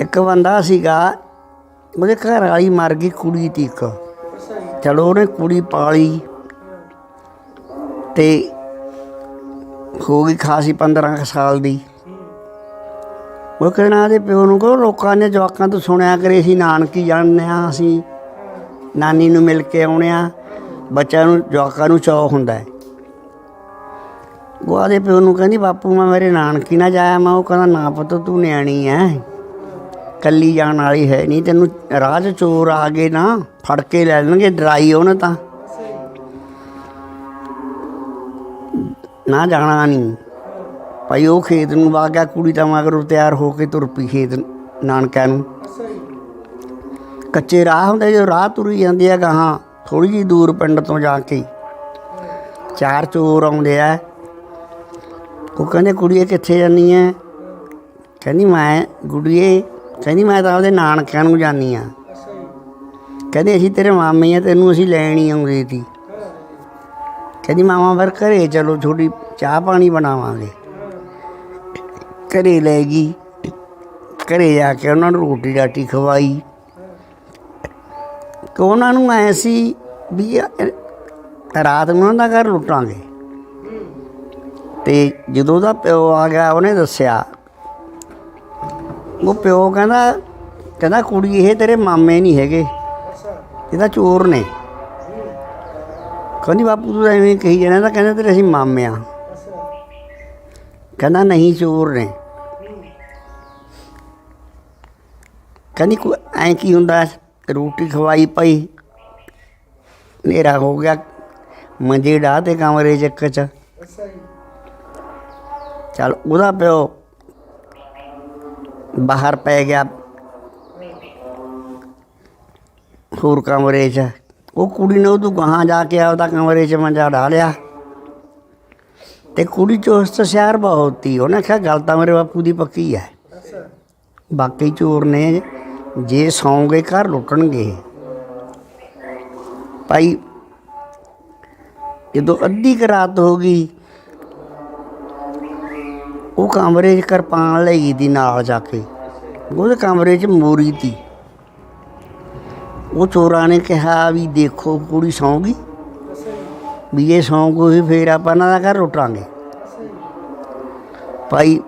ਇੱਕ ਬੰਦਾ ਸੀਗਾ, ਉਹਦੇ ਘਰ ਵਾਲੀ ਮਰ ਗਈ ਕੁੜੀ ਤੀ ਇੱਕ। ਚਲੋ ਉਹਨੇ ਕੁੜੀ ਪਾਲੀ ਤੇ ਹੋ ਗਈ ਖਾਸੀ 15 ਕੁ ਸਾਲ ਦੀ। ਉਹ ਕਹਿਣਾ ਦੇ ਪਿਓ ਨੂੰ ਕਹੋ, ਲੋਕਾਂ ਨੇ ਜਵਾਕਾਂ ਤੋਂ ਸੁਣਿਆ ਕਰੇ ਅਸੀਂ ਨਾਨਕੀ ਜਾਣਦੇ ਆ ਅਸੀਂ, ਨਾਨੀ ਨੂੰ ਮਿਲ ਕੇ ਆਉਣੇ ਆ ਬੱਚਿਆਂ ਨੂੰ, ਜਵਾਕਾਂ ਨੂੰ ਚਾਅ ਹੁੰਦਾ ਹੈ। ਉਹ ਆਦੇ ਪਿਓ ਨੂੰ ਕਹਿੰਦੀ, ਬਾਪੂ ਮੈਂ ਮੇਰੇ ਨਾਨਕੀ ਨਾ ਜਾਇਆ, ਮੈਂ ਉਹ ਕਹਿੰਦਾ, ਨਾ ਪੁੱਤ, ਤੂੰ ਨਿਆਣੀ ਐ ਕੱਲੀ ਜਾਣ ਵਾਲੀ ਹੈ ਨਹੀਂ, ਤੈਨੂੰ ਰਾਹ 'ਚ ਚੋਰ ਆ ਗਏ ਨਾ, ਫੜ ਕੇ ਲੈ ਲੈਣਗੇ, ਡਰਾਈ ਉਹਨੇ ਤਾਂ। ਨਾ ਜਾਣਾ ਨਹੀਂ। ਭਾਈ ਉਹ ਖੇਤ ਨੂੰ ਵਾ ਗਿਆ, ਕੁੜੀ ਤਾਂ ਮਗਰੋਂ ਤਿਆਰ ਹੋ ਕੇ ਤੁਰ ਪਈ ਖੇਤ ਨਾਨਕਿਆਂ ਨੂੰ। ਕੱਚੇ ਰਾਹ ਹੁੰਦੇ ਜੋ ਰਾਹ ਤੁਰੀ ਜਾਂਦੀ ਆ ਗਾਹਾਂ ਥੋੜੀ ਜਿਹੀ ਦੂਰ ਪਿੰਡ ਤੋਂ ਜਾ ਕੇ। ਚਾਰ ਚੋਰ ਆਉਂਦੇ ਆ। ਉਹ ਕਹਿੰਦੇ, ਕੁੜੀਏ, ਕਿੱਥੇ ਜਾਨੀ ਐ? ਕਹਿੰਦੀ, ਮੈਂ, ਗੁੜੀਏ ਕਹਿੰਦੀ, ਮੈਂ ਤਾਂ ਉਹਦੇ ਨਾਨਕਿਆਂ ਨੂੰ ਜਾਨੀ ਆ। ਕਹਿੰਦੇ, ਅਸੀਂ ਤੇਰੇ ਮਾਮੇ ਆ, ਤੈਨੂੰ ਅਸੀਂ ਲੈਣ ਹੀ ਆਉਂਦੇ ਸੀ ਕਹਿੰਦੀ, ਮਾਮਾ, ਫਿਰ ਘਰੇ ਚਲੋ ਥੋੜੀ ਚਾਹ ਪਾਣੀ ਬਣਾਵਾਂਗੇ। ਘਰੇ ਲੈ ਗਈ। ਘਰੇ ਜਾ ਕੇ ਉਹਨਾਂ ਨੂੰ ਰੋਟੀ ਰਾਟੀ ਖਵਾਈ। ਕਿ ਉਹਨਾਂ ਨੂੰ ਐ ਸੀ ਵੀ ਰਾਤ ਨੂੰ ਉਹਨਾਂ ਦਾ ਘਰ ਲੁੱਟਾਂਗੇ। ਤੇ ਜਦੋਂ ਦਾ ਪਿਓ ਆ ਗਿਆ, ਉਹਨੇ ਦੱਸਿਆ ਉਹ ਪਿਓ ਕਹਿੰਦਾ ਕਹਿੰਦਾ ਕੁੜੀ ਇਹ ਤੇਰੇ ਮਾਮੇ ਨਹੀਂ ਹੈਗੇ। ਇਹ ਚੋਰ ਨੇ। ਕਹਿੰਦੀ ਬਾਪੂ ਤੂੰ ਐਵੇਂ ਕਹੀ ਜਾਣਾ ਤਾਂ ਕਹਿੰਦਾ ਤੇਰੇ ਅਸੀਂ ਮਾਮੇ ਆ। ਕਹਿੰਦਾ ਨਹੀਂ, ਚੋਰ ਨੇ। ਕਹਿੰਦੀ ਕੋ ਐਂ ਕੀ ਹੁੰਦਾ, ਰੋਟੀ ਖਵਾਈ ਪਈ, ਹਨੇਰਾ ਹੋ ਗਿਆ, ਮੰਜੇ ਢਾਹ ਤੇ ਕਮਰੇ ਚ ਇੱਕ ਚ। ਚਲ ਉਹਦਾ ਪਿਓ ਬਾਹਰ ਪੈ ਗਿਆ ਹੋਰ ਕਮਰੇ 'ਚ ਉਹ ਕੁੜੀ ਨੇ ਉਹ ਗਾਹਾਂ ਜਾ ਕੇ ਆਪਦਾ ਕਮਰੇ 'ਚ ਮੰਜਾ ਢਾ ਲਿਆ ਤੇ ਕੁੜੀ ਚੋਸਤ ਸ਼ਹਿਰ ਬਹੁਤ ਹੀ ਉਹਨੇ ਕਿਹਾ ਗੱਲ ਤਾਂ ਮੇਰੇ ਬਾਪੂ ਦੀ ਪੱਕੀ ਹੈ ਬਾਕੀ ਚੋਰ ਨੇ ਜੇ ਸੌਂਗੇ ਘਰ ਲੁੱਟਣਗੇ ਭਾਈ ਜਦੋਂ ਅੱਧੀ ਕੁ ਰਾਤ ਹੋ ਗਈ ਉਹ ਕਮਰੇ 'ਚ ਕਿਰਪਾਨ ਲੈ ਗਈ ਦੀ ਨਾਲ ਜਾ ਕੇ। ਉਹਦੇ ਕਮਰੇ 'ਚ ਮੋਰੀ ਤੀ। ਉਹ ਚੋਰਾਂ ਨੇ ਕਿਹਾ ਵੀ ਦੇਖੋ ਕੁੜੀ ਸੌਂ ਗਈ ਵੀ ਇਹ ਸੌਂ ਗਈ ਫੇਰ ਆਪਾਂ ਦਾ ਘਰ ਲੁੱਟਾਂਗੇ। ਭਾਈ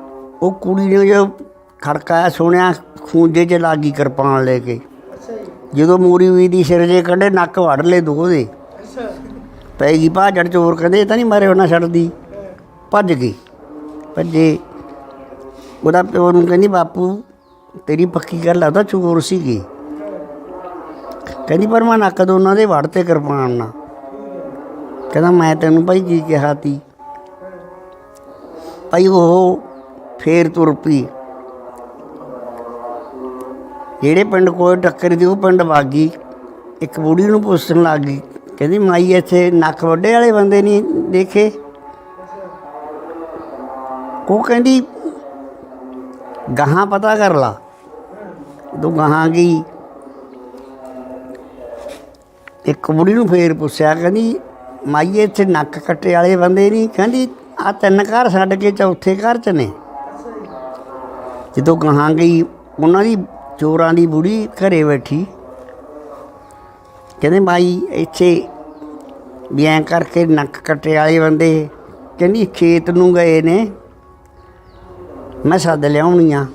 ਉਹ ਕੁੜੀ ਨੇ ਜੋ ਖੜਕਾਇਆ ਸੁਣਿਆ ਖੂੰਜੇ 'ਚ ਲੱਗੀ ਕਿਰਪਾਨ ਲੈ ਕੇ। ਜਦੋਂ ਮੂਰੀ ਵੀ ਦੀ ਸਿਰ ਜੇ ਕੱਢੇ ਨੱਕ ਵੜ ਲਏ ਦੋ ਦੇ। ਪੈ ਗਈ ਭਾਜੜ ਚੋਰ ਕਹਿੰਦੇ ਇਹ ਤਾਂ ਨਹੀਂ ਮਾਰੇ ਉਹਨਾਂ ਛੱਡਦੀ ਭੱਜ ਗਈ ਭੱਜੇ ਉਹਦਾ ਪਿਓ ਨੂੰ ਕਹਿੰਦੀ, ਬਾਪੂ, ਤੇਰੀ ਪੱਕੀ ਗੱਲ ਲੱਗਦਾ ਚੋਰ ਸੀਗੇ। ਕਹਿੰਦੀ, ਪਰ ਮੈਂ ਨੱਕ ਤੋਂ ਉਹਨਾਂ ਦੇ ਵੜ ਤੇ ਕਿਰਪਾਨ ਨਾਲ ਕਹਿੰਦਾ, ਮੈਂ ਤੈਨੂੰ ਭਾਈ ਕੀ ਕਿਹਾ ਤੀ? ਭਾਈ ਉਹ ਫੇਰ ਤੁਰ ਪਈ। ਜਿਹੜੇ ਪਿੰਡ ਕੋਈ ਟੱਕਰ ਦੀ ਉਹ ਪਿੰਡ ਵਾਗੀ ਇੱਕ ਬੁੜੀ ਨੂੰ ਪੁੱਛਣ ਲੱਗ ਗਈ। ਕਹਿੰਦੀ, ਮਾਈ, ਇੱਥੇ ਨੱਕ ਵੱਡੇ ਵਾਲੇ ਬੰਦੇ ਨਹੀਂ ਦੇਖੇ? ਉਹ ਕਹਿੰਦੀ, ਗਾਹਾਂ ਪਤਾ ਕਰ ਲਾ। ਤੂੰ ਗਾਹਾਂ ਗਈ ਇੱਕ ਬੁੜੀ ਨੂੰ ਫੇਰ ਪੁੱਛਿਆ, ਕਹਿੰਦੀ, ਮਾਈ, ਇੱਥੇ ਨੱਕ ਕੱਟੇ ਵਾਲੇ ਬੰਦੇ ਨਹੀਂ। ਕਹਿੰਦੀ ਆ ਤਿੰਨ ਘਰ ਛੱਡ ਕੇ ਚੌਥੇ ਘਰ ਚ ਨੇ। ਜਦੋਂ ਗਾਹਾਂ ਗਈ, ਉਹਨਾਂ ਦੀ ਚੋਰਾਂ ਦੀ ਬੁੜੀ ਘਰੇ ਬੈਠੀ। ਕਹਿੰਦੇ, ਮਾਈ, ਇੱਥੇ ਵੀ ਕਰਕੇ ਨੱਕ ਕੱਟੇ ਵਾਲੇ ਬੰਦੇ, ਕਹਿੰਦੀ, ਖੇਤ ਨੂੰ ਗਏ ਨੇ। ਮੈਂ ਸੱਦ ਲਿਆਉਣੀ ਆ।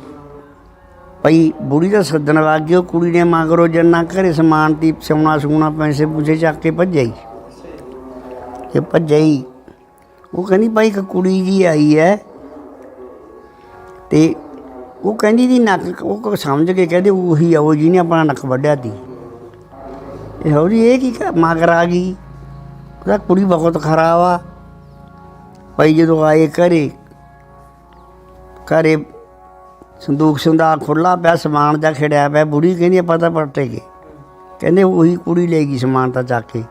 ਭਈ ਬੁੜੀ ਦਾ ਸੱਦਣ ਲੱਗ ਗਈ ਕੁੜੀ ਨੇ ਮਗਰੋਂ ਜੰਨਾ ਘਰੇ ਸਮਾਨ ਦੀ ਸੋਨਾ ਸੂਣਾ, ਪੈਸੇ ਪੁੱਛੇ ਚੱਕ ਕੇ ਭੱਜਈ। ਤੇ ਭੱਜਈ। ਉਹ ਕਹਿੰਦੀ ਭਾਈ ਇੱਕ ਕੁੜੀ ਜੀ ਆਈ ਹੈ ਤੇ ਉਹ ਕਹਿੰਦੀ ਦੀ ਨੱਕ, ਉਹ ਸਮਝ ਕੇ ਕਹਿੰਦੇ, ਉਹੀ ਆ, ਉਹ ਜੀ ਨੇ ਆਪਣਾ ਨੱਕ ਵੱਢਿਆ ਤੀ। ਇਹ ਹੋ ਜੀ, ਇਹ ਕੀ, ਮਗਰ ਆ ਗਈ। ਉਹਦਾ ਕੁੜੀ ਬਹੁਤ ਖਰਾਬ ਆ। ਭਾਈ ਜਦੋਂ ਆਏ ਘਰੇ ਘਰੇ ਸੰਦੂਕ ਸੰਦਾ ਖੁੱਲਾ ਪਿਆ, ਸਮਾਨ ਜਾ ਖੜਿਆ ਪਿਆ, ਬੁੜੀ ਕਹਿੰਦੀ ਆਪਾਂ ਤਾਂ ਪਰਤੇ ਗਏ। ਕਹਿੰਦੇ ਉਹੀ ਕੁੜੀ ਲੈ ਗਈ ਸਮਾਨ ਤਾਂ ਚੱਕ ਕੇ।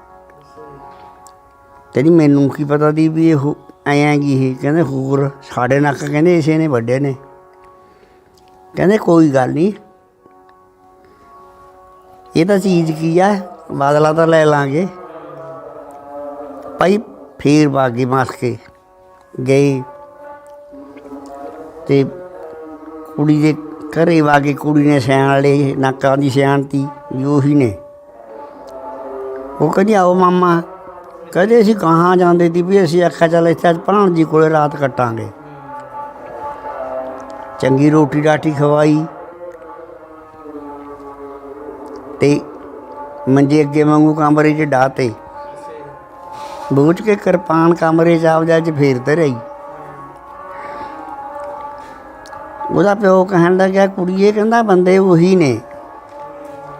ਕਹਿੰਦੀ ਮੈਨੂੰ ਕੀ ਪਤਾ ਦੀ ਵੀ ਇਹ ਆਇਆ ਗਈ ਇਹ ਕਹਿੰਦੇ ਹੋਰ ਸਾਡੇ ਨੱਕ ਕਹਿੰਦੇ ਇਸੇ ਨੇ, ਵੱਡੇ ਨੇ। ਕਹਿੰਦੇ ਕੋਈ ਗੱਲ ਨਹੀਂ। ਇਹ ਤਾਂ ਚੀਜ਼ ਕੀ ਆ, ਬਦਲਾ ਤਾਂ ਲੈ ਲਾਂਗੇ। ਭਾਈ ਫੇਰ ਬਾਗੀ ਮਾਸ ਕੇ ਗਈ ਤੇ ਕੁੜੀ ਦੇ ਘਰੇ ਵਾ ਕੇ ਕੁੜੀ ਨੇ ਸਿਆਣ ਲਏ, ਨਾਕਾਂ ਦੀ ਸਿਆਣਤੀ ਵੀ ਉਹੀ ਨੇ। ਉਹ ਕਹਿੰਦੀ, ਆਓ ਮਾਮਾ। ਕਦੇ ਅਸੀਂ ਕਹਾਂ ਜਾਂਦੇ ਸੀ ਵੀ ਅਸੀਂ ਆਖਿਆ, ਚੱਲ ਇੱਥੇ ਅੱਜ ਭਾਣ ਜੀ ਕੋਲੇ ਰਾਤ ਕੱਟਾਂਗੇ। ਚੰਗੀ ਰੋਟੀ ਰਾਟੀ ਖਵਾਈ। ਤੇ ਮੰਜੇ ਅੱਗੇ ਵਾਂਗੂ ਕਮਰੇ 'ਚ ਡਾਤੇ ਬੂਝ ਕੇ ਕਿਰਪਾਨ ਕਮਰੇ 'ਚ ਆਪਦਾ ਚ ਫੇਰਦੇ ਰਹੀ। ਉਹਦਾ ਪਿਓ ਕਹਿਣ ਲੱਗਿਆ ਕੁੜੀਏ ਕਹਿੰਦਾ ਬੰਦੇ ਉਹੀ ਨੇ।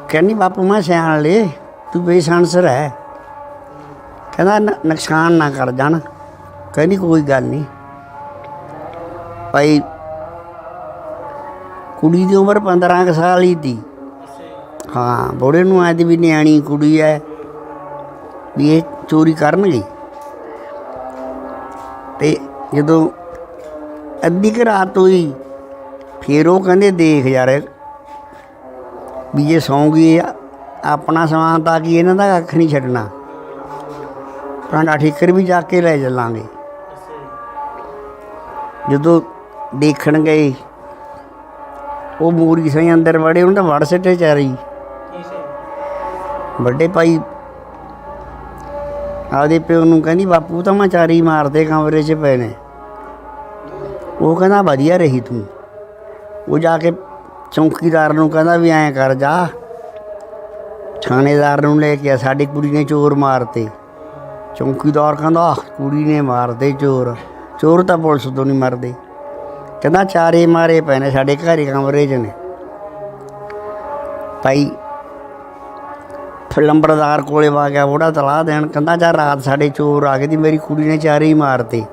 ਕਹਿੰਦੀ, ਬਾਪੂ, ਮੈਂ ਸਿਆਣ ਲੈ ਤੂੰ ਬੇਸ਼ਾਨਸਰ ਹੈ। ਕਹਿੰਦਾ ਨੁਕਸਾਨ ਨਾ ਕਰ ਜਾਣ। ਕਹਿੰਦੀ, ਕੋਈ ਗੱਲ ਨਹੀਂ। ਭਾਈ, ਕੁੜੀ ਦੀ ਉਮਰ 15 ਕੁ ਸਾਲ ਹੀ ਸੀ ਹਾਂ, ਬੋੜੇ ਨੂੰ ਆਦੀ ਵੀ ਨਿਆਣੀ ਕੁੜੀ ਹੈ, ਵੀ ਇਹ ਚੋਰੀ ਕਰਨਗੇ। ਤੇ ਜਦੋਂ ਅੱਧੀ ਕੁ ਰਾਤ ਹੋਈ ਫਿਰ ਉਹ ਕਹਿੰਦੇ, ਦੇਖ ਯਾਰ, ਵੀ ਜੇ ਸੌਂਗੀ ਆਪਣਾ ਸਮਾਨ ਤਾਂ ਕੀ ਇਹਨਾਂ ਦਾ ਕੱਖ ਨਹੀਂ ਛੱਡਣਾ। ਭਾਂਡਾ ਠੀਕਰ ਵੀ ਜਾ ਕੇ ਲੈ ਚੱਲਾਂਗੇ। ਜਦੋਂ ਦੇਖਣ ਗਏ, ਉਹ ਮੂਰੀ ਸਹੀ ਅੰਦਰ ਵੜੇ, ਉਹਨਾਂ ਦਾ ਵੜ ਸਿੱਟੇ ਚਾਰੀ ਵੱਡੇ ਭਾਈ ਆਪਦੇ ਪਿਓ ਨੂੰ ਕਹਿੰਦੀ, ਬਾਪੂ ਤਾਂ ਮੈਂ ਚਾਰੀ ਮਾਰਦੇ ਕਮਰੇ 'ਚ ਪਏ ਨੇ। ਉਹ ਕਹਿੰਦਾ, ਵਧੀਆ ਰਹੀ ਤੂੰ। ਉਹ ਜਾ ਕੇ ਚੌਂਕੀਦਾਰ ਨੂੰ ਕਹਿੰਦਾ ਵੀ ਐਂ ਕਰ ਜਾ। ਥਾਣੇਦਾਰ ਨੂੰ ਲੈ ਕੇ ਆ ਸਾਡੀ ਕੁੜੀ ਨੇ ਚੋਰ ਮਾਰਤੇ। ਚੌਂਕੀਦਾਰ ਕਹਿੰਦਾ "ਆਹ, ਕੁੜੀ ਨੇ ਮਾਰਦੇ ਚੋਰ। ਚੋਰ ਤਾਂ ਪੁਲਿਸ ਤੋਂ ਨਹੀਂ ਮਰਦੇ। ਕਹਿੰਦਾ ਚਾਰੇ ਮਾਰੇ ਪਏ ਨੇ ਸਾਡੇ ਘਰੇ ਕਮਰੇ 'ਚ ਨੇ। ਭਾਈ ਫਿਰ ਲੰਬੜਦਾਰ ਕੋਲੇ ਵਾ ਗਿਆ ਬੁੜਾ ਤਲਾਹ ਦੇਣ। ਕਹਿੰਦਾ ਜਾ ਰਾਤ ਸਾਡੇ ਚੋਰ ਆ ਗਏ ਦੀ ਮੇਰੀ ਕੁੜੀ ਨੇ ਚਾਰੇ ਹੀ ਮਾਰਤੇ।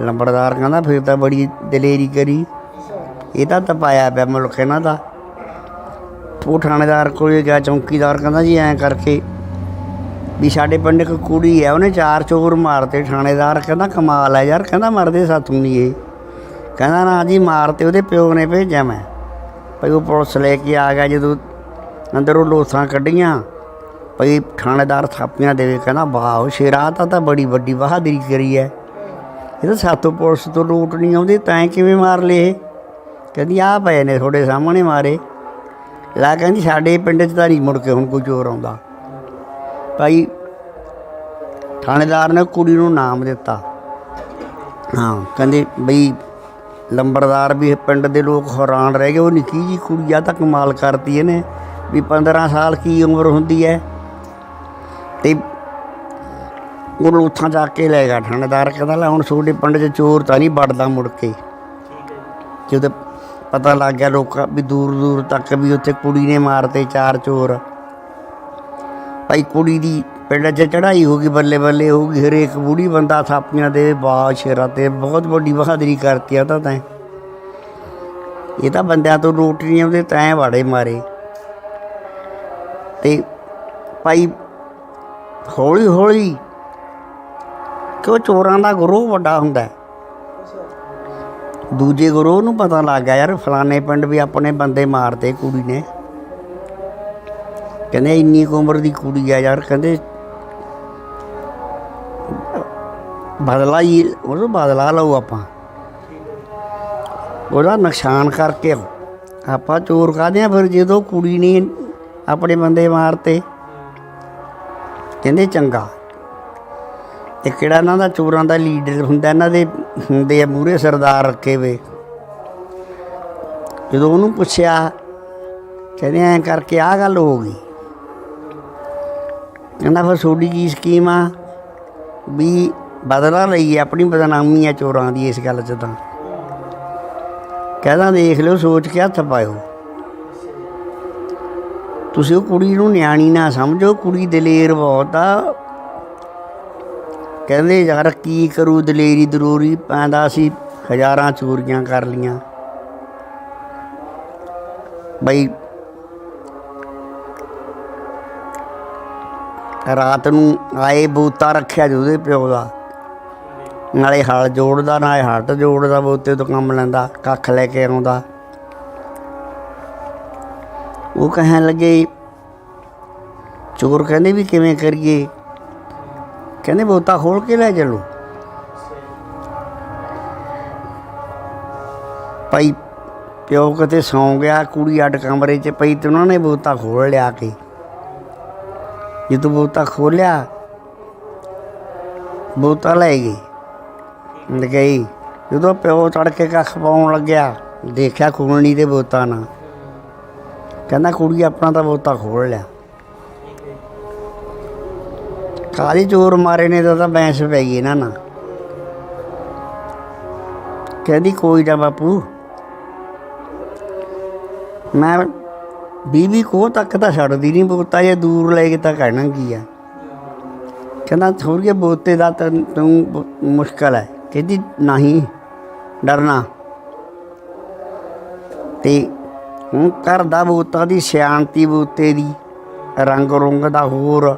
ਲੰਬੜਦਾਰ ਕਹਿੰਦਾ ਫਿਰ ਤਾਂ ਬੜੀ ਦਲੇਰੀ ਕਰੀ। ਇਹ ਤਾਂ ਤਪਾਇਆ ਪਿਆ ਮੁਲਕ ਇਹਨਾਂ ਦਾ। ਉਹ ਥਾਣੇਦਾਰ ਕੋਲ ਗਿਆ ਚੌਂਕੀਦਾਰ ਕਹਿੰਦਾ ਜੀ ਐਂ ਕਰਕੇ ਵੀ ਸਾਡੇ ਪਿੰਡ ਇੱਕ ਕੁੜੀ ਹੈ, ਉਹਨੇ ਚਾਰ ਚੋਰ ਮਾਰਤੇ ਥਾਣੇਦਾਰ, ਕਹਿੰਦਾ ਕਮਾਲ ਹੈ ਯਾਰ, ਕਹਿੰਦਾ ਮਰਦੇ ਸਾਥੋਂ ਨਹੀਂ ਇਹ। ਕਹਿੰਦਾ ਨਾ ਜੀ ਮਾਰਤੇ, ਉਹਦੇ ਪਿਓ ਨੇ ਭੇਜਿਆ ਮੈਂ। ਭਈ ਉਹ ਪੁਲਿਸ ਲੈ ਕੇ ਆ ਗਿਆ ਜਦੋਂ ਅੰਦਰੋਂ ਲੋਥਾਂ ਕੱਢੀਆਂ। ਭਈ ਥਾਣੇਦਾਰ ਥਾਪੀਆਂ ਦੇਵੇ ਕਹਿੰਦਾ, ਵਾਹ ਸ਼ੇਰਾ ਤਾਂ ਤਾਂ ਬੜੀ ਵੱਡੀ ਬਹਾਦਰੀ ਕਰੀ ਹੈ। ਇਹ ਤਾਂ ਸਾਤੋਂ ਪੁਲਿਸ ਤੋਂ ਲੂਟ ਨਹੀਂ ਆਉਂਦੀ, ਤੈਂ ਕਿਵੇਂ ਮਾਰ ਲਏ ਕਹਿੰਦੀ ਆ ਪਏ ਨੇ ਤੁਹਾਡੇ ਸਾਹਮਣੇ ਮਾਰੇ। ਲਾ ਕਹਿੰਦੀ, ਸਾਡੇ ਪਿੰਡ 'ਚ ਤਾਂ ਨਹੀਂ ਮੁੜ ਕੇ ਹੁਣ ਕੋਈ ਚੋਰ ਆਉਂਦਾ। ਭਾਈ ਥਾਣੇਦਾਰ ਨੇ ਕੁੜੀ ਨੂੰ ਨਾਮ ਦਿੱਤਾ। ਹਾਂ, ਕਹਿੰਦੇ ਬਈ ਲੰਬੜਦਾਰ ਵੀ ਪਿੰਡ ਦੇ ਲੋਕ ਹੈਰਾਨ ਰਹਿ ਗਏ, ਉਹ ਨਿੱਕੀ ਜੀ ਕੁੜੀ ਆ, ਤਾਂ ਕਮਾਲ ਕਰਤੀ ਇਹਨੇ, ਵੀ 15 ਸਾਲ ਕੀ ਉਮਰ ਹੁੰਦੀ ਹੈ? ਤੇ ਉਹਨੂੰ ਲੋਥਾਂ ਜਾ ਕੇ ਲੈ ਗਿਆ ਥਾਣੇਦਾਰ, ਕਹਿੰਦਾ ਲੈ ਹੁਣ ਤੁਹਾਡੇ ਪਿੰਡ 'ਚ ਚੋਰ ਤਾਂ ਨਹੀਂ ਵੜਦਾ ਮੁੜ ਕੇ। ਜਦੋਂ ਪਤਾ ਲੱਗ ਗਿਆ ਲੋਕਾਂ ਵੀ ਦੂਰ ਦੂਰ ਤੱਕ ਵੀ ਉੱਥੇ ਕੁੜੀ ਨੇ ਮਾਰਤੇ ਚਾਰ ਚੋਰ। ਭਾਈ ਕੁੜੀ ਦੀ ਪਿੰਡ 'ਚ ਚੜਾਈ ਹੋ ਗਈ, ਬੱਲੇ ਬੱਲੇ ਹੋ ਗਈ, ਹਰੇਕ ਬੁੜੀ ਬੰਦਾ ਥਾਪੀਆਂ ਦੇ ਬਾਦ ਸ਼ੇਰਾਂ ਤੇ ਬਹੁਤ ਵੱਡੀ ਬਹਾਦਰੀ ਕਰਤੀ ਆ ਤਾਂ ਤੈਂ। ਇਹ ਤਾਂ ਬੰਦਿਆਂ ਤੋਂ ਰੋਟ ਨਹੀਂ ਆਉਂਦੇ, ਤੈਂ ਵਾੜੇ ਮਾਰੇ। ਤੇ ਭਾਈ ਹੌਲੀ ਹੌਲੀ ਕਿਉਂ ਚੋਰਾਂ ਦਾ ਗੁਰੂ ਵੱਡਾ ਹੁੰਦਾ? ਦੂਜੇ ਗੁਰੂ ਨੂੰ ਪਤਾ ਲੱਗ ਗਿਆ ਯਾਰ, ਫਲਾਣੇ ਪਿੰਡ ਵੀ ਆਪਣੇ ਬੰਦੇ ਮਾਰਤੇ ਕੁੜੀ ਨੇ। ਕਹਿੰਦੇ ਇੰਨੀ ਕੁ ਉਮਰ ਦੀ ਕੁੜੀ ਆ ਯਾਰ, ਕਹਿੰਦੇ ਬਦਲਾ ਹੀ ਉਹਨੂੰ ਬਦਲਾ ਲਓ ਆਪਾਂ। ਉਹਦਾ ਨੁਕਸਾਨ ਕਰਕੇ ਆਪਾਂ ਚੋਰ ਕਾਹਦੇ ਆ ਫਿਰ ਜਦੋਂ ਕੁੜੀ ਨੇ ਆਪਣੇ ਬੰਦੇ ਮਾਰਤੇ? ਕਹਿੰਦੇ ਚੰਗਾ। ਤੇ ਕਿਹੜਾ ਇਹਨਾਂ ਦਾ ਚੋਰਾਂ ਦਾ ਲੀਡਰ ਹੁੰਦਾ, ਇਹਨਾਂ ਦੇ ਹੁੰਦੇ ਆ ਮੂਰੇ ਸਰਦਾਰ ਰੱਖੇ ਵੇ ਜਦੋਂ ਉਹਨੂੰ ਪੁੱਛਿਆ, ਕਹਿੰਦੇ ਐਂ ਕਰਕੇ ਆਹ ਗੱਲ ਹੋ ਗਈ। ਕਹਿੰਦਾ ਫਿਰ ਤੁਹਾਡੀ ਕੀ ਸਕੀਮ ਆ? ਵੀ ਬਦਲਾ ਲਈ ਆਪਣੀ ਬਦਨਾਮੀ ਆ ਚੋਰਾਂ ਦੀ ਇਸ ਗੱਲ 'ਚ ਤਾਂ। ਕਹਿੰਦਾ ਦੇਖ ਲਿਓ, ਸੋਚ ਕੇ ਹੱਥ ਪਾਇਓ। ਤੁਸੀਂ ਉਹ ਕੁੜੀ ਨੂੰ ਨਿਆਣੀ ਨਾ ਸਮਝੋ, ਕੁੜੀ ਦਲੇਰ ਬਹੁਤ ਆ ਕਹਿੰਦੇ ਯਾਰ ਕੀ ਕਰੂ ਦਲੇਰੀ ਦਰੂਰੀ, ਪੈਂਦਾ ਸੀ ਹਜ਼ਾਰਾਂ ਚੋਰੀਆਂ ਕਰ ਲੀਆਂ ਬਈ, ਰਾਤ ਨੂੰ ਆਏ ਬੂਤਾ ਰੱਖਿਆ ਜੀ ਉਹਦੇ ਪਿਓ ਦਾ। ਨਾਲੇ ਹਲ ਜੋੜਦਾ, ਨਾਲੇ ਹੱਟ ਜੋੜਦਾ, ਬੂਤੇ ਤੋਂ ਕੰਮ ਲੈਂਦਾ, ਕੱਖ ਲੈ ਕੇ ਆਉਂਦਾ। ਉਹ ਕਹਿਣ ਲੱਗੇ, ਚੋਰ ਕਹਿੰਦੇ ਵੀ ਕਿਵੇਂ ਕਰੀਏ? ਕਹਿੰਦੇ ਬੋਤਾ ਖੋਲ ਕੇ ਲੈ ਚੱਲੋ। ਭਾਈ ਪਿਓ ਕਿਤੇ ਸੌਂ ਗਿਆ, ਕੁੜੀ ਅੱਡ ਕਮਰੇ 'ਚ ਪਈ ਤੇ ਉਹਨਾਂ ਨੇ ਬੋਤਾ ਖੋਲ ਲਿਆ ਕੇ। ਜਦੋਂ ਬੋਤਾ ਖੋਲਿਆ ਬੋਤਾ ਲੈ ਗਈ। ਗਈ, ਜਦੋਂ ਪਿਓ ਚੜ ਕੇ ਕੱਖ ਪਾਉਣ ਲੱਗਿਆ, ਦੇਖਿਆ ਖੂਲਣੀ ਦੇ ਬੋਤਾ ਨਾ। ਕਹਿੰਦਾ ਕੁੜੀ ਆਪਣਾ ਤਾਂ ਬੋਤਾ ਖੋਲ ਲਿਆ। ਕਾਲੀ ਚੋਰ ਮਾਰੇ ਨੇ ਤਾਂ ਬੈਂਸ ਪੈ ਗਈ ਨਾ ਨਾਲ। ਕਹਿੰਦੀ, ਕੋਈ ਨਾ ਬਾਪੂ। ਮੈਂ ਬੀਬੀ ਕੋ ਤੱਕ ਤਾਂ ਛੱਡਦੀ ਨਹੀਂ ਬੋਤਾ ਜੇ ਦੂਰ ਲੈ ਕੇ ਤਾਂ ਕਹਿਣਾ ਕੀ ਆ। ਕਹਿੰਦਾ ਥੋੜੀਏ ਬੋਤੇ ਦਾ ਤਾਂ ਤੂੰ ਬ- ਮੁਸ਼ਕਲ ਹੈ। ਕਹਿੰਦੀ, ਨਹੀਂ, ਡਰਨਾ। ਤੇ ਹੁਣ ਘਰ ਦਾ ਬੋਤਾ ਦੀ, ਸਿਆਣਤੀ ਬੋਤੇ ਦੀ ਰੰਗ ਰੁੰਗ ਦਾ ਹੋਰ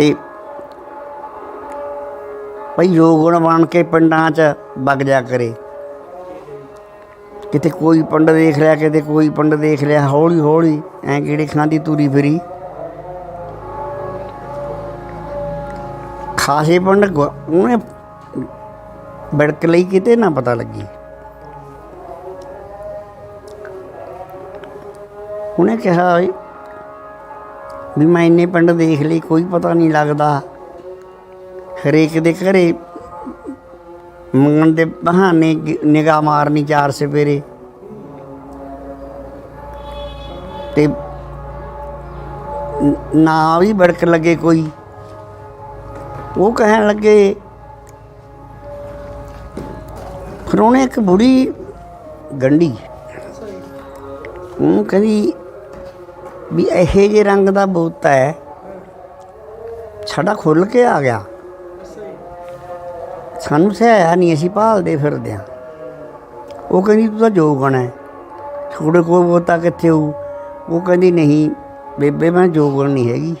ਤੇ ਭਈ ਯੋਗਣ ਬਣ ਕੇ ਪਿੰਡਾਂ 'ਚ ਵਗ ਜਾ ਕਰੇ। ਕਿਤੇ ਕੋਈ ਪਿੰਡ ਦੇਖ ਲਿਆ, ਕਿਤੇ ਕੋਈ ਪਿੰਡ ਦੇਖ ਲਿਆ, ਹੌਲੀ ਹੌਲੀ ਐ ਕਿਹੜੇ ਖਾਂਦੀ ਤੂਰੀ ਫਿਰੀ। ਖਾਸੇ ਪਿੰਡ ਉਹਨੇ ਬੜਕ ਲਈ ਕਿਤੇ ਨਾ ਪਤਾ ਲੱਗੀ। ਉਹਨੇ ਕਿਹਾ ਵੀ ਵੀ ਮੈਂ ਇੰਨੇ ਪਿੰਡ ਦੇਖ ਲਈ ਕੋਈ ਪਤਾ ਨਹੀਂ ਲੱਗਦਾ। ਹਰੇਕ ਦੇ ਘਰੇ ਮੰਗਣ ਦੇ ਬਹਾਨੇ ਨਿਗਾਹ ਮਾਰਨੀ ਚਾਰ ਸਵੇਰੇ। ਤੇ ਨ- ਵੀ ਬੜਕ ਲੱਗੇ ਕੋਈ। ਉਹ ਕਹਿਣ ਲੱਗੇ ਫਿਰ ਉਹਨੇ ਇੱਕ ਬੁੜੀ ਗੰਢੀ। ਉਹ ਕਹਿੰਦੀ ਵੀ ਇਹੇ ਜੇ ਰੰਗ ਦਾ ਬੋਤਾ ਹੈ। ਸਾਡਾ ਖੁੱਲ ਕੇ ਆ ਗਿਆ। ਸਾਨੂੰ ਸਹਾਇਆ ਨਹੀਂ, ਅਸੀਂ ਭਾਲਦੇ ਫਿਰਦੇ ਆ ਉਹ ਕਹਿੰਦੀ, ਤੂੰ ਤਾਂ ਜੋਗਣ ਹੈ। ਛੋੜੇ ਕੋਲ ਬੋਤਾ ਕਿੱਥੇ ਹੋਊ? ਉਹ ਕਹਿੰਦੀ, ਨਹੀਂ, ਬੇਬੇ, ਮੈਂ ਜੋਗਣ ਨਹੀਂ ਹੈਗੀ।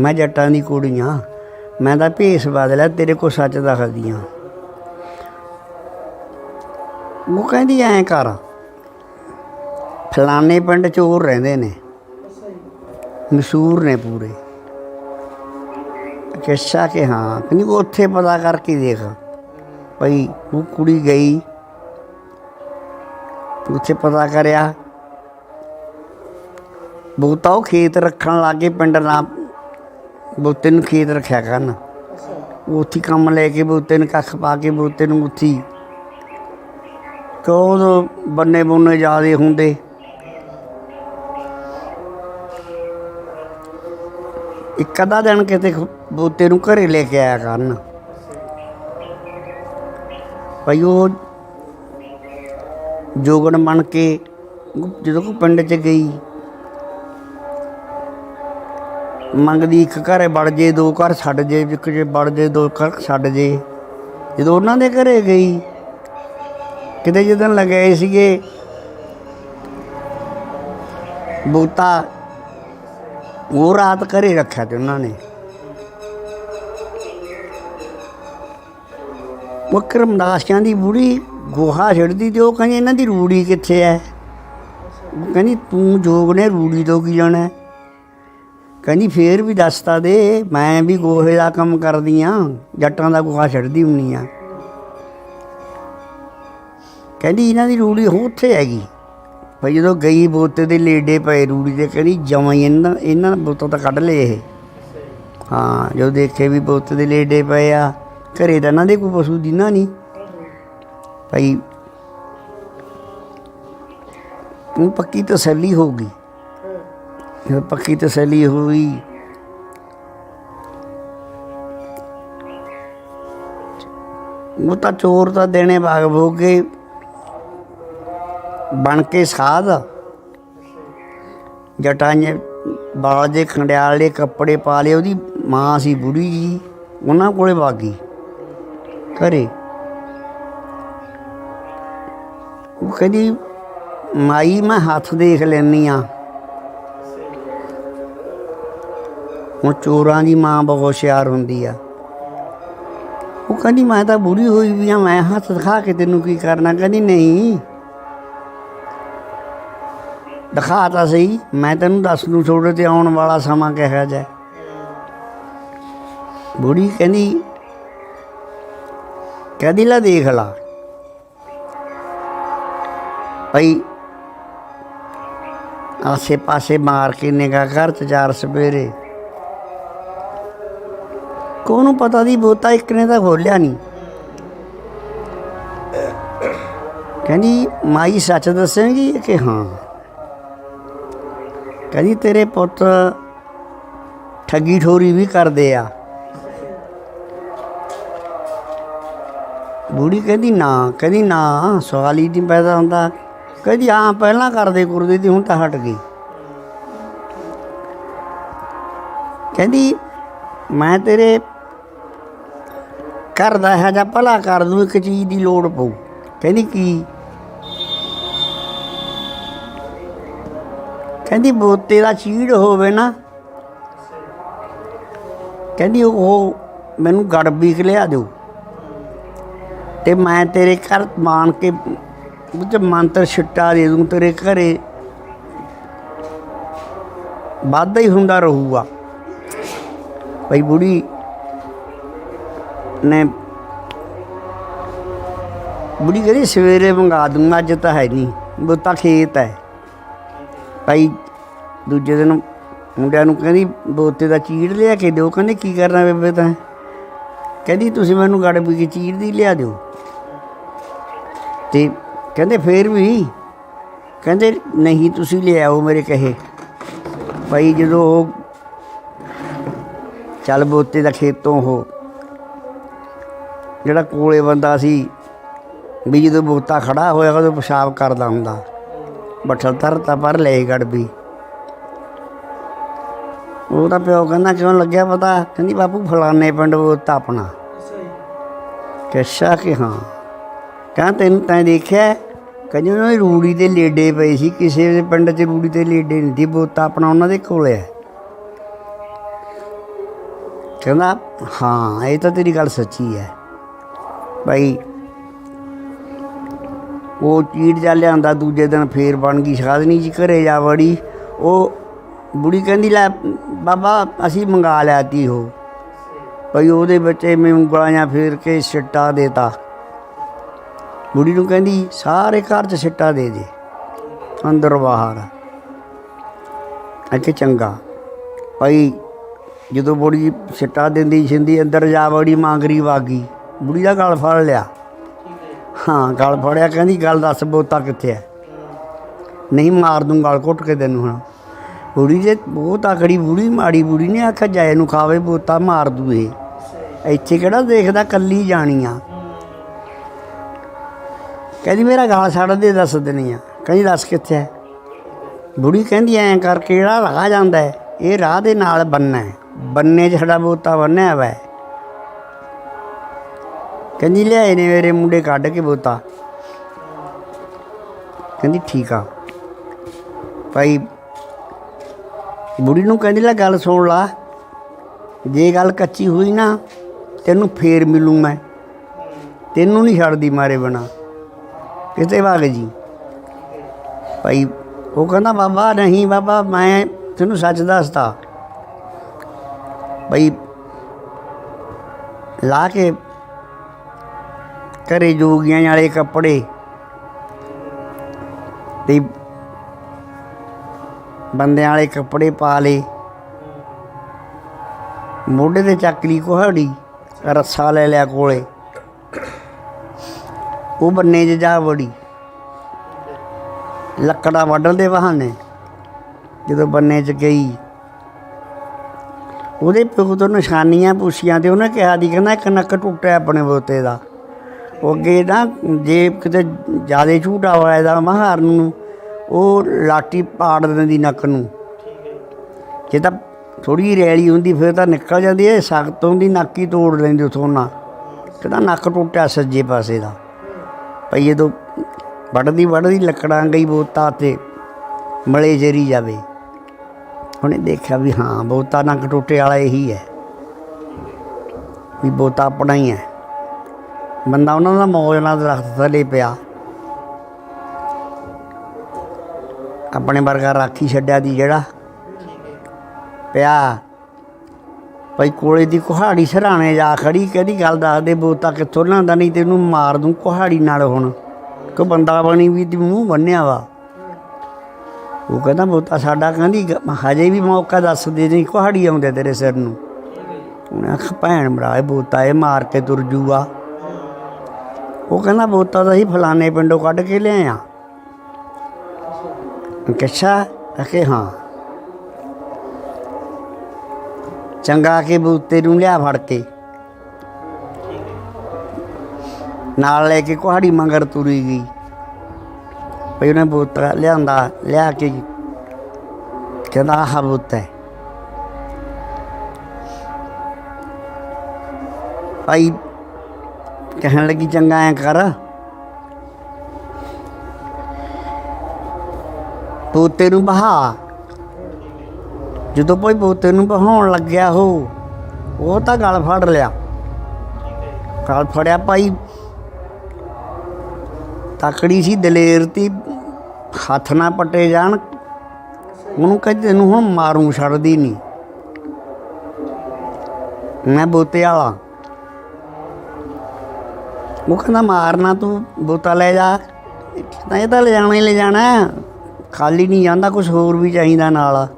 ਮੈਂ ਜੱਟਾਂ ਦੀ ਕੁੜੀ ਆ ਮੈਂ ਤਾਂ ਭੇਸ ਬਦਲਿਆ ਤੇਰੇ ਕੋ ਸੱਚ ਦੱਸਦੀ ਆ ਉਹ ਕਹਿੰਦੀ, ਐਂ ਕਰ। ਫਲਾਣੇ ਪਿੰਡ ਚੋਰ ਰਹਿੰਦੇ ਨੇ। ਮਸ਼ਹੂਰ ਨੇ ਪੂਰੇ। ਕਿਸਾ ਕਿ ਹਾਂ ਕਹਿੰਦੀ ਉੱਥੇ ਪਤਾ ਕਰਕੇ ਦੇਖ। ਭਈ ਉਹ ਕੁੜੀ ਗਈ, ਉੱਥੇ ਪਤਾ ਕਰਿਆ। ਬਹੁਤਾ ਉਹ ਖੇਤ ਰੱਖਣ ਲੱਗੇ ਪਿੰਡ ਨਾ ਬਹੁਤੇ ਨੂੰ ਖੇਤ ਰੱਖਿਆ ਕਰਨ। ਉੱਥੇ ਕੰਮ ਲੈ ਕੇ ਬਹੁਤੇ ਨੂੰ ਕੱਖ ਪਾ ਕੇ ਬਹੁਤੇ ਨੂੰ ਉੱਥੀ ਕੋਲ ਬੰਨੇ ਬੁੰਨੇ ਜਿਆਦੇ ਹੁੰਦੇ? ਇੱਕ ਅੱਧਾ ਦਿਨ ਕਿਤੇ ਬੂਤੇ ਨੂੰ ਘਰੇ ਲੈ ਕੇ ਆਇਆ ਕਰਨ। ਭਈ ਉਹ ਜੋਗਣ ਬਣ ਕੇ ਜਦੋਂ ਕੋ ਪਿੰਡ ਚ ਗਈ, ਮੰਗਦੀ ਇੱਕ ਘਰੇ ਵੜ ਜੇ, ਦੋ ਘਰ ਛੱਡ ਜੇ, ਇੱਕ ਜੇ ਵੜ ਜੇ, ਦੋ ਘਰ ਛੱਡ ਜੇ। ਜਦੋਂ ਉਹਨਾਂ ਦੇ ਘਰੇ ਗਈ, ਕਿਤੇ ਜਦੋਂ ਲਗਾਏ ਸੀਗੇ, ਬੂਤਾ ਉਹ ਰਾਤ ਘਰੇ ਰੱਖਿਆ ਤੇ ਉਹਨਾਂ ਨੇ। ਮਕਰਮਦਾਸਿਆਂ ਦੀ ਬੁੜੀ ਗੋਹਾ ਛੱਡਦੀ ਤੇ ਉਹ ਕਹਿੰਦੀ, ਇਹਨਾਂ ਦੀ ਰੂੜੀ ਕਿੱਥੇ ਐ? ਉਹ ਕਹਿੰਦੀ, ਤੂੰ ਜੋਗ ਨੇ ਰੂੜੀ ਤੋਂ ਕੀ ਜਾਣਾ? ਕਹਿੰਦੀ, ਫੇਰ ਵੀ ਦੱਸਤਾ ਦੇ, ਮੈਂ ਵੀ ਗੋਹੇ ਦਾ ਕੰਮ ਕਰਦੀ ਆ, ਜੱਟਾਂ ਦਾ ਗੋਹਾ ਛੱਡਦੀ ਹੁੰਨੀ ਆ। ਕਹਿੰਦੀ, ਇਹਨਾਂ ਦੀ ਰੂੜੀ ਹੋ ਉੱਥੇ ਹੈਗੀ? ਭਈ ਜਦੋਂ ਗਈ ਬੋਤੇ ਦੇ ਲੇਡੇ ਪਏ ਰੂੜੀ ਦੇ, ਕਹਿੰਦੀ ਜਮਾਂ ਹੀ ਇਹਨਾਂ ਇਹਨਾਂ ਬੋਤੋਂ ਤਾਂ ਕੱਢ ਲਏ ਇਹ। ਹਾਂ, ਜਦੋਂ ਦੇਖੇ ਵੀ ਬੋਤੇ ਦੇ ਲੇਡੇ ਪਏ ਆ, ਘਰੇ ਤਾਂ ਇਹਨਾਂ ਦੇ ਕੋਈ ਪਸ਼ੂ ਦਿਨਾ ਨਹੀਂ। ਭਈ, ਉਹ ਪੱਕੀ ਤਸੱਲੀ ਹੋ ਗਈ। ਜਦੋਂ ਪੱਕੀ ਤਸੱਲੀ ਹੋਈ ਉਹ ਤਾਂ ਚੋਰ ਤਾਂ ਦੇਣੇ ਭਾਗ ਭੋਗੇ ਬਣ ਕੇ ਸਾਧ। ਜਟਾਂ ਨੇ ਬਾਲ ਦੇ ਖੰਡਿਆਲੇ ਕੱਪੜੇ ਪਾ ਲਏ, ਉਹਦੀ ਮਾਂ ਸੀ ਬੁੜੀ ਜੀ, ਉਹਨਾਂ ਕੋਲੇ ਵਾਗੀ। ਘਰੇ। ਉਹ ਕਹਿੰਦੀ, ਮਾਈ ਮੈਂ ਹੱਥ ਦੇਖ ਲੈਣੀ ਆ। ਉਹ ਚੋਰਾਂ ਦੀ ਮਾਂ ਬਹੁਤ ਹੁਸ਼ਿਆਰ ਹੁੰਦੀ ਆ। ਉਹ ਕਹਿੰਦੀ, ਮੈਂ ਤਾਂ ਬੁਰੀ ਹੋਈ ਵੀ ਆ, ਮੈਂ ਹੱਥ ਦਿਖਾ ਕੇ ਤੈਨੂੰ ਕੀ ਕਰਨਾ? ਕਹਿੰਦੀ, ਨਹੀਂ। ਦਿਖਾ ਤਾਂ ਸਹੀ ਮੈਂ ਤੈਨੂੰ ਦੱਸ ਦੂੰ ਛੋੜੇ ਤੇ ਆਉਣ ਵਾਲਾ ਸਮਾਂ ਕਿਹੋ ਜਿਹਾ ਬੁੜੀ ਕਹਿੰਦੀ ਕਹਿੰਦੀ, ਲਾ ਦੇਖ ਲਾ। ਭਈ ਆਸੇ ਪਾਸੇ ਮਾਰ ਕੇ ਨਿਗਾਹ ਘਰ ਚ ਚਾਰ ਸਵੇਰੇ। ਕੋਨੂੰ ਪਤਾ ਦੀ ਬੋਤਾ ਇੱਕ ਨੇ ਤਾਂ ਖੋਲਿਆ ਨਹੀਂ। ਕਹਿੰਦੀ, ਮਾਈ ਸੱਚ ਦੱਸੇਗੀ ਕਿ ਹਾਂ? ਕਹਿੰਦੀ, ਤੇਰੇ ਪੁੱਤ ਠੱਗੀ ਠੋਰੀ ਵੀ ਕਰਦੇ ਆ। ਬੁੜੀ ਕਹਿੰਦੀ, ਨਾ ਕਹਿੰਦੀ, ਨਾ, ਸਵਾਲ ਹੀ ਨਹੀਂ ਪੈਦਾ ਹੁੰਦਾ। ਕਹਿੰਦੀ ਆ ਪਹਿਲਾਂ ਕਰਦੇ ਕੁਰਦੇ ਦੀ ਹੁਣ ਤਾਂ ਹਟ ਗਈ। ਕਹਿੰਦੀ, ਮੈਂ ਤੇਰੇ ਘਰ ਦਾ ਹੈ ਜਾਂ ਭਲਾ ਕਰ ਦੂੰ, ਇੱਕ ਚੀਜ਼ ਦੀ ਲੋੜ ਪਊ। ਕਹਿੰਦੀ, ਕੀ? ਕਹਿੰਦੀ ਬੋਤੇ ਦਾ ਚੀੜ ਹੋਵੇ ਨਾ। ਕਹਿੰਦੀ ਉਹ ਮੈਨੂੰ ਗੜਬੀ ਲਿਆ ਦਿਓ। ਤੇ ਮੈਂ ਤੇਰੇ ਘਰ ਮਾਨ ਕੇ ਉਹ ਮੰਤਰ ਛਿੱਟਾ ਦੇ ਦੂੰ ਤੇਰੇ ਘਰੇ। ਵਾਧਾ ਹੀ ਹੁੰਦਾ ਰਹੂਗਾ। ਭਈ ਬੁੜੀ ਨੇ ਬੁੜੀ ਕਹਿੰਦੀ ਸਵੇਰੇ ਮੰਗਾ ਦੂੰਗਾ, ਅੱਜ ਤਾਂ ਹੈ ਨਹੀਂ। ਬੋਤਾ ਖੇਤ ਹੈ। ਭਾਈ ਦੂਜੇ ਦਿਨ ਮੁੰਡਿਆਂ ਨੂੰ ਕਹਿੰਦੀ, ਬੋਤੇ ਦਾ ਚੀੜ ਲਿਆ ਕੇ ਦਿਓ। ਕਹਿੰਦੇ, ਕੀ ਕਰਨਾ ਬੇਬੇ ਤਾਂ? ਕਹਿੰਦੀ, ਤੁਸੀਂ ਮੈਨੂੰ ਗੜ ਪੀ ਕੇ ਚੀੜ ਦੀ ਲਿਆ ਦਿਓ। ਤੇ ਕਹਿੰਦੇ, ਫੇਰ ਵੀ? ਕਹਿੰਦੇ, ਨਹੀਂ, ਤੁਸੀਂ ਲਿਆਓ ਮੇਰੇ ਕਹੇ। ਭਾਈ ਜਦੋਂ ਉਹ ਚੱਲ ਬੋਤੇ ਦਾ ਖੇਤੋਂ ਹੋ ਜਿਹੜਾ ਕੋਲੇ ਬੰਦਾ ਸੀ, ਵੀ ਜਦੋਂ ਬੋਤਾ ਖੜਾ ਹੋਇਆ ਉਹਦੇ ਪਿਸ਼ਾਬ ਕਰਦਾ ਹੁੰਦਾ। ਬੱਠਲ ਧਰਤਾ ਪਰ ਲੈ ਗੜਬੀ ਉਹ ਤਾਂ ਪਿਓ ਕਹਿੰਦਾ, ਕਿਉਂ ਲੱਗਿਆ ਪਤਾ? ਕਹਿੰਦੀ, ਬਾਪੂ, ਫਲਾਣੇ ਪਿੰਡ ਬੋਤਾ ਆਪਣਾ। ਕਿਸ਼ਾ ਕਿ ਹਾਂ। ਕਹਿੰਦਾ, ਤੈਨੂੰ ਤੈਂ ਦੇਖਿਆ, ਕਹਿੰਦੇ, ਉਹਨਾਂ ਦੀ ਰੂੜੀ ਦੇ ਲੇਡੇ ਪਏ ਸੀ, ਕਿਸੇ ਦੇ ਪਿੰਡ 'ਚ ਰੂੜੀ ਤੇ ਲੇਡੇ ਨਹੀਂ ਸੀ, ਬੋਤਾ ਆਪਣਾ ਉਹਨਾਂ ਦੇ ਕੋਲ ਹੈ। ਕਹਿੰਦਾ, ਹਾਂ, ਇਹ ਤਾਂ ਤੇਰੀ ਗੱਲ ਸੱਚੀ ਹੈ। ਭਾਈ ਉਹ ਚੀੜ ਜਾ ਲਿਆਂਦਾ, ਦੂਜੇ ਦਿਨ ਫੇਰ ਬਣ ਗਈ ਸਾਧਨੀ ਜੀ ਘਰੇ ਜਾ ਵੜੀ। ਉਹ ਬੁੜੀ ਕਹਿੰਦੀ, ਲੈ ਬਾਬਾ, ਅਸੀਂ ਮੰਗਾ ਲਿਆ ਤੀ ਉਹ। ਭਈ ਉਹਦੇ ਵਿੱਚ ਐਵੇਂ ਉਂਗਲਾਂ ਫੇਰ ਕੇ ਛਿੱਟਾ ਦੇਤਾ। ਬੁੜੀ ਨੂੰ ਕਹਿੰਦੀ, ਸਾਰੇ ਘਰ 'ਚ ਸਿੱਟਾ ਦੇ ਦੇ, ਅੰਦਰ ਬਾਹਰ। ਅੱਛਾ ਚੰਗਾ। ਭਾਈ ਜਦੋਂ ਬੁੜੀ ਸਿੱਟਾ ਦਿੰਦੀ ਛਿੰਦੀ ਅੰਦਰ ਜਾ ਵੜੀ, ਮਾਂਗਰੀ ਵਾਗੀ, ਬੁੜੀ ਦਾ ਗਲ ਫੜ ਲਿਆ। ਹਾਂ, ਗਲ ਫੜਿਆ, ਕਹਿੰਦੀ ਗੱਲ ਦੱਸ ਬੋਤਾ ਕਿੱਥੇ ਹੈ ਨਹੀਂ, ਮਾਰ ਦੂੰ ਗਲ ਘੁੱਟ ਕੇ ਤੈਨੂੰ ਹੁਣ। ਬੁੜੀ ਜੇ ਬਹੁਤ ਆਖੜੀ ਬੁੜੀ, ਮਾੜੀ ਬੁੜੀ ਨੇ ਆਖਿਆ, ਜਾਏ ਨੂੰ ਖਾਵੇ ਬੋਤਾ, ਮਾਰ ਦੂ ਇਹ। ਇੱਥੇ ਕਿਹੜਾ ਦੇਖਦਾ ਕੱਲੀ ਜਾਣੀ ਆ? ਕਹਿੰਦੀ, ਮੇਰਾ ਗਾਲ ਛੱਡ ਦੇ, ਦੱਸ ਦਿੰਨੀ ਆ। ਕਹਿੰਦੀ, ਦੱਸ ਕਿੱਥੇ ਹੈ ਬੁੜੀ ਕਹਿੰਦੀ, ਐਂ ਕਰਕੇ ਜਿਹੜਾ ਰਾਹ ਜਾਂਦਾ ਹੈ ਇਹ ਰਾਹ ਦੇ ਨਾਲ ਬੰਨਾ ਹੈ ਬੰਨੇ 'ਚ ਸਾਡਾ ਬੋਤਾ ਬੰਨਿਆ ਵਾ ਹੈ ਕਹਿੰਦੀ, ਲਿਆਏ ਨੇ ਮੇਰੇ ਮੁੰਡੇ ਕੱਢ ਕੇ ਬੋਤਾ ਕਹਿੰਦੀ, ਠੀਕ ਆ। ਭਾਈ ਬੁੜੀ ਨੂੰ ਕਹਿੰਦੀ, ਲੈ ਗੱਲ ਸੁਣ ਲਾ। ਜੇ ਗੱਲ ਕੱਚੀ ਹੋਈ ਨਾ, ਤੈਨੂੰ ਫੇਰ ਮਿਲੂ ਮੈਂ। ਤੈਨੂੰ ਨਹੀਂ ਛੱਡਦੀ ਮਾਰੇ ਬਣਾ ਕਿਤੇ ਵਾਗ ਜੀ। ਭਾਈ ਉਹ ਕਹਿੰਦਾ, ਬਾਬਾ, ਨਹੀਂ ਬਾਬਾ, ਮੈਂ ਤੈਨੂੰ ਸੱਚ ਦੱਸਦਾ ਭਾਈ ਲਾ ਕੇ ਘਰੇ ਜੋਗੀਆਂ ਵਾਲੇ ਕੱਪੜੇ। ਤੇ ਬੰਦਿਆਂ ਵਾਲੇ ਕੱਪੜੇ ਪਾ ਲਏ। ਮੋਢੇ ਤੇ ਚੱਕ ਲਈ ਕੁਹਾੜੀ, ਰੱਸਾ ਲੈ ਲਿਆ ਕੋਲੇ। ਉਹ ਬੰਨੇ 'ਚ ਜਾ ਵੜੀ। ਲੱਕੜਾ ਵੱਢਣ ਦੇ ਬਹਾਨੇ ਜਦੋਂ ਬੰਨੇ 'ਚ ਗਈ। ਉਹਦੇ ਪਿਓ ਤੋਂ ਨਿਸ਼ਾਨੀਆਂ ਪੁੱਛੀਆਂ ਤੇ ਉਹਨੇ ਕਿਹਾ ਦੀ, ਕਹਿੰਦਾ ਇੱਕ ਨੱਕ ਟੁੱਟਿਆ ਆਪਣੇ ਬੋਤੇ ਦਾ। ਉਹ ਅੱਗੇ ਨਾ ਜੇ ਕਿਤੇ ਜ਼ਿਆਦਾ ਝੂਟਾ ਹੋਇਆ ਦਾ ਮਹਾਰ ਨੂੰ, ਉਹ ਲਾਟੀ ਪਾੜ ਦਿੰਦੀ ਨੱਕ ਨੂੰ। ਜੇ ਤਾਂ ਥੋੜੀ ਰੈਲੀ ਹੁੰਦੀ, ਫਿਰ ਤਾਂ ਨਿਕਲ ਜਾਂਦੀ ਹੈ, ਸਖਤ ਹੁੰਦੀ ਨੱਕ ਹੀ ਤੋੜ ਲੈਂਦੀ ਉਥੋਂ ਨਾ। ਕਹਿੰਦਾ ਨੱਕ ਟੁੱਟਿਆ ਸੱਜੇ ਪਾਸੇ ਦਾ। ਪਈ ਜਦੋਂ ਵੱਢਦੀ ਵੱਢਦੀ ਲੱਕੜਾਂ ਗਈ ਬੋਤਾ ਤੇ, ਮਲੇ ਜਰੀ ਜਾਵੇ। ਉਹਨੇ ਦੇਖਿਆ ਵੀ ਹਾਂ, ਬੋਤਾ ਨੱਕ ਟੁੱਟੇ ਵਾਲਾ ਇਹੀ ਹੈ। ਵੀ ਬੋਤਾ ਆਪਣਾ ਹੀ ਹੈ। ਬੰਦਾ ਉਹਨਾਂ ਦਾ ਮੌਜ ਨਾਲ ਦਰਖਤ ਥੱਲੇ ਪਿਆ। ਆਪਣੇ ਵਰਗਾ ਰਾਖੀ ਛੱਡਿਆ ਦੀ ਜਿਹੜਾ ਪਿਆ। ਭਾਈ ਕੋਲੇ ਦੀ ਕੁਹਾੜੀ ਸਰਾਣੇ ਜਾ ਖੜੀ, ਕਿਹੜੀ ਗੱਲ ਦੱਸਦੇ ਬੋਤਾ ਕਿੱਥੋਂ ਲਿਆਂਦਾ, ਨਹੀਂ ਤੈਨੂੰ ਮਾਰ ਦੂੰ ਕੁਹਾੜੀ ਨਾਲ ਹੁਣ। ਕੋ ਬੰਦਾ ਬਣੀ ਵੀ ਤੇ ਮੂੰਹ ਬੰਨਿਆ ਵਾ। ਉਹ ਕਹਿੰਦਾ, ਬੋਤਾ ਸਾਡਾ ਕਹਿੰਦੀ, ਹਜੇ ਵੀ ਮੌਕਾ ਦੱਸ ਦੇ ਨਹੀਂ, ਕੁਹਾੜੀ ਆਉਂਦੇ ਤੇਰੇ ਸਿਰ ਨੂੰ। ਉਹਨੇ ਆਖ ਭੈਣ ਮਰਾਏ ਬੋਤਾ ਇਹ ਮਾਰ ਕੇ ਤੁਰ ਜੂਗਾ। ਉਹ ਕਹਿੰਦਾ ਬੋਤਾ ਤਾਂ ਹੀ ਫਲਾਣੇ ਪਿੰਡੋਂ ਕੱਢ ਕੇ ਲਿਆਇਆ ਕਿਛਾ? ਅਖੇ ਹਾਂ। ਚੰਗਾ ਕੇ ਬੂਤੇ ਨੂੰ ਲਿਆ ਫੜ ਕੇ। ਨਾਲ ਲੈ ਕੇ ਕੁਹਾੜੀ ਮੰਗਰ ਤੁਰੀ ਗਈ। ਪਈ ਉਹਨੇ ਬੂਤਾ ਲਿਆਂਦਾ, ਲਿਆ ਕੇ ਕਹਿੰਦਾ ਆਹ ਬੂਤਾ ਭਾਈ ਕਹਿਣ ਲੱਗੀ, ਚੰਗਾ, ਐ ਕਰ। ਪੋਤੇ ਨੂੰ ਬਹਾ। ਜਦੋਂ ਕੋਈ ਪੋਤੇ ਨੂੰ ਬਹਾਉਣ ਲੱਗਿਆ ਹੋ ਉਹ ਤਾਂ ਗਲ ਫੜ ਲਿਆ। ਗਲ ਫੜਿਆ ਭਾਈ। ਤਕੜੀ ਸੀ, ਦਲੇਰ ਤੀ, ਹੱਥ ਨਾ ਪੱਟੇ ਜਾਣ। ਉਹਨੂੰ ਕਹਿੰਦੇ, ਤੈਨੂੰ ਹੁਣ ਮਾਰੂ ਛੱਡਦੀ ਨਹੀਂ ਮੈਂ ਬੋਤੇ ਵਾਲਾ। ਉਹ ਕਹਿੰਦਾ ਮਾਰਨਾ ਤੂੰ ਬੋਤਾ ਲੈ ਜਾ। ਕਹਿੰਦਾ ਇਹ ਤਾਂ ਲੈ ਜਾਣਾ ਹੀ ਲੈ ਜਾਣਾ ਖਾਲੀ ਨਹੀਂ ਜਾਂਦਾ ਕੁਝ ਹੋਰ ਵੀ ਚਾਹੀਦਾ ਨਾਲ।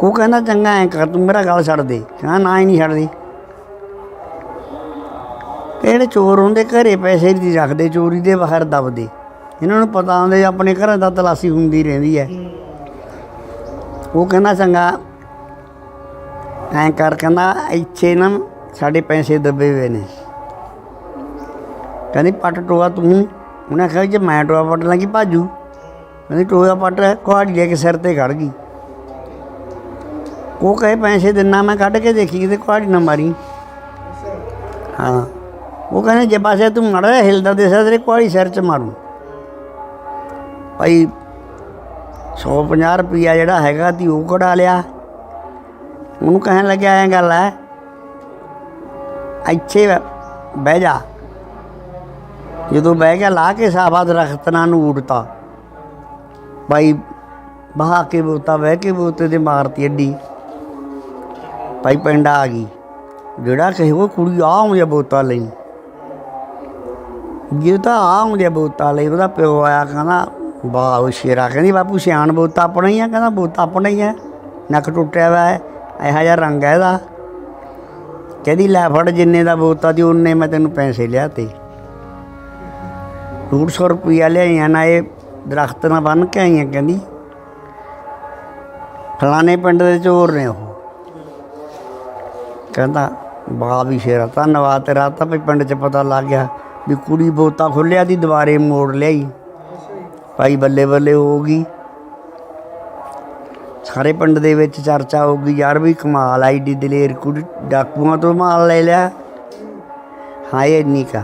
ਉਹ ਕਹਿੰਦਾ ਚੰਗਾ ਐ ਕਰ, ਤੂੰ ਮੇਰਾ ਗੱਲ ਛੱਡ ਦੇ। ਕਹਿੰਦਾ ਨਾ ਹੀ ਨਹੀਂ ਛੱਡਦੀ। ਇਹ ਜਿਹੜੇ ਚੋਰ ਹੁੰਦੇ, ਘਰੇ ਪੈਸੇ ਨਹੀਂ ਰੱਖਦੇ, ਚੋਰੀ ਦੇ ਬਾਹਰ ਦਬਦੇ। ਇਹਨਾਂ ਨੂੰ ਪਤਾ ਹੁੰਦੇ ਆਪਣੇ ਘਰਾਂ ਦਾ ਤਲਾਸੀ ਹੁੰਦੀ ਰਹਿੰਦੀ ਹੈ। ਉਹ ਕਹਿੰਦਾ ਚੰਗਾ, ਐਂ ਕਰ, ਕਹਿੰਦਾ ਇੱਥੇ ਨਾ ਸਾਡੇ ਪੈਸੇ ਦੱਬੇ ਹੋਏ ਨੇ। ਕਹਿੰਦੀ, ਪੱਟ ਟੋਆ ਤੂੰ। ਉਹਨੇ ਆਖਿਆ ਜੇ ਮੈਂ ਟੋਆ ਪੱਟ ਲਾਂਗੀ, ਭਾਜੂ। ਕਹਿੰਦੀ, ਟੋਆ ਪੱਟ ਕੁਹਾੜੀ ਲੈ ਕੇ ਸਿਰ ਤੇ ਖੜ ਗਈ। ਉਹ ਕਹੇ, ਪੈਸੇ ਦਿੰਨਾ ਮੈਂ, ਕੱਢ ਕੇ ਦੇਖੀ ਕਿਤੇ ਕੁਹਾੜੀ ਨਾ ਮਾਰੀ। ਹਾਂ। ਉਹ ਕਹਿੰਦੇ, ਜੇ ਪਾਸੇ ਤੂੰ ਮੜਾ ਜਿਹਾ ਹਿਲਦਾ ਦੇਸਾ ਤੇਰੇ ਕੁਹਾੜੀ ਸਿਰ 'ਚ ਮਾਰੂ। ਭਾਈ 150 ਰੁਪਿਆ ਜਿਹੜਾ ਹੈਗਾ, ਤੀ ਉਹ ਕਢਾ ਲਿਆ। ਉਹਨੂੰ ਕਹਿਣ ਲੱਗਿਆ, ਐਂ ਗੱਲ ਹੈ ਇੱਥੇ ਬਹਿ ਜਾ। ਜਦੋਂ ਬਹਿ ਗਿਆ ਲਾ ਕੇ ਸਾਬਾ ਦਰਖਤਨਾਂ ਨੂੰ ਉੜਤਾ ਭਾਈ ਬਹਾ ਕੇ ਬੋਤਾ, ਬਹਿ ਕੇ ਬੋਤੇ ਤੇ ਮਾਰਤੀ ਅੱਡੀ ਭਾਈ ਪਿੰਡ ਆ ਗਈ। ਜਿਹੜਾ ਕਹੇ ਉਹ ਕੁੜੀ ਆ ਆਉਂਦੀ ਬੋਤਾ ਲਈ। ਜੇ ਤਾਂ ਆ ਆਉਂਦੀ ਬੋਤਾ ਲਈ, ਉਹਦਾ ਪਿਓ ਆਇਆ, ਕਹਿੰਦਾ ਵਾਹ ਉਹ ਸ਼ੇਰਾ ਕਹਿੰਦੀ, ਬਾਪੂ, ਸਿਆਣ ਬੋਤਾ ਆਪਣਾ ਹੀ ਆ। ਕਹਿੰਦਾ, ਬੋਤਾ ਆਪਣਾ ਹੀ ਆ। ਨੱਕ ਟੁੱਟਿਆ ਹੋਇਆ ਹੈ, ਇਹੋ ਜਿਹਾ ਰੰਗ ਹੈ ਇਹਦਾ। ਕਹਿੰਦੀ, ਲੈ ਫੜ, ਜਿੰਨੇ ਦਾ ਬੋਤਾ ਦੀ ਉਹਨੇ ਮੈਂ ਤੈਨੂੰ ਪੈਸੇ ਲਿਆ ਤੇ ਡੂਢ ਸੌ ਰੁਪਈਆ ਲਿਆਈਆਂ ਨਾ ਇਹ ਦਰਖਤ ਨਾਲ ਬੰਨ ਕੇ ਆਈਆਂ ਕਹਿੰਦੀ। ਫਲਾਣੇ ਪਿੰਡ ਦੇ ਚੋਰ ਨੇ ਉਹ। ਕਹਿੰਦਾ ਬਾ ਵੀ ਸ਼ੇਰਾ, ਧੰਨਵਾਦ ਤੇਰਾ, ਤਾਂ ਵੀ ਪਿੰਡ 'ਚ ਪਤਾ ਲੱਗ ਗਿਆ ਵੀ ਕੁੜੀ ਬੋਤਾ ਖੁੱਲਿਆ ਦੀ ਦੁਬਾਰੇ ਮੋੜ ਲਿਆਈ। ਭਾਈ ਬੱਲੇ ਬੱਲੇ ਹੋ ਗਈ। ਸਾਰੇ ਪਿੰਡ ਦੇ ਵਿੱਚ ਚਰਚਾ ਹੋ ਗਈ, ਯਾਰ ਵੀ ਕਮਾਲ ਆਈ ਡੀ ਦਲੇਰ ਕੁੜੀ, ਡਾਕੂਆਂ ਤੋਂ ਮਾਲ ਲੈ ਲਿਆ। ਹਾਂ, ਇਹ ਇੰਨੀ ਕਾ